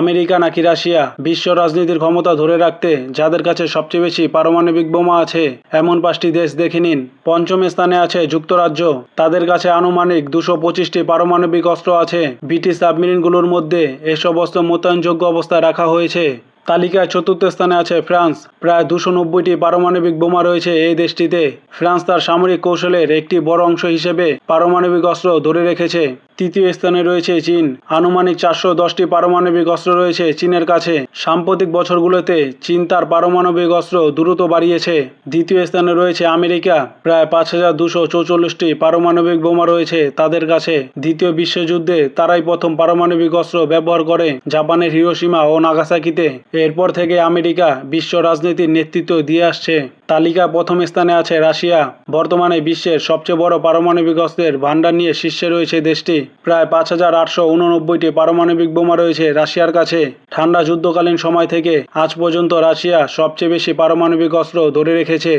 America নাকি Russia? বিশ্ব রাজনীতির ক্ষমতা ধরে রাখতে যাদের কাছে সবচেয়ে বেশি পারমাণবিক বোমা আছে, এমন পাঁচটি দেশ দেখে নিন। পঞ্চম স্থানে আছে যুক্তরাজ্য। তাদের কাছে আনুমানিক দুশো পঁচিশটি পারমাণবিক অস্ত্র আছে। ব্রিটিশ সাবমেরিনগুলোর মধ্যে এসব অস্ত্র মোতায়েনযোগ্য অবস্থায় রাখা হয়েছে। তালিকায় চতুর্থ স্থানে আছে ফ্রান্স। প্রায় দুশো নব্বইটি পারমাণবিক বোমা রয়েছে এই দেশটিতে। ফ্রান্স তার সামরিক কৌশলের একটি বড় অংশ হিসেবে পারমাণবিক অস্ত্র ধরে রেখেছে। তৃতীয় স্থানে রয়েছে চীন। আনুমানিক চারশো দশটি পারমাণবিক অস্ত্র রয়েছে চীনের কাছে। সাম্প্রতিক বছরগুলোতে চীন তার পারমাণবিক অস্ত্র দ্রুত বাড়িয়েছে। দ্বিতীয় স্থানে রয়েছে আমেরিকা। প্রায় পাঁচ হাজার দুশো চৌচল্লিশটি পারমাণবিক বোমা রয়েছে তাদের কাছে। দ্বিতীয় বিশ্বযুদ্ধে তারাই প্রথম পারমাণবিক অস্ত্র ব্যবহার করে জাপানের হিরোসীমা ও নাগাসাকিতে। এরপর থেকে আমেরিকা বিশ্ব রাজনীতির নেতৃত্ব দিয়ে আসছে। তালিকা প্রথম স্থানে আছে রাশিয়া। বর্তমানে বিশ্বের সবচেয়ে বড় পারমাণবিক অস্ত্রের ভাণ্ডার নিয়ে শীর্ষে রয়েছে দেশটি। প্রায় পাঁচ হাজার আটশো উননব্বইটি পারমাণবিক বোমা রয়েছে রাশিয়ার কাছে। ঠান্ডা যুদ্ধকালীন সময় থেকে আজ পর্যন্ত রাশিয়া সবচেয়ে বেশি পারমাণবিক অস্ত্র ধরে রেখেছে।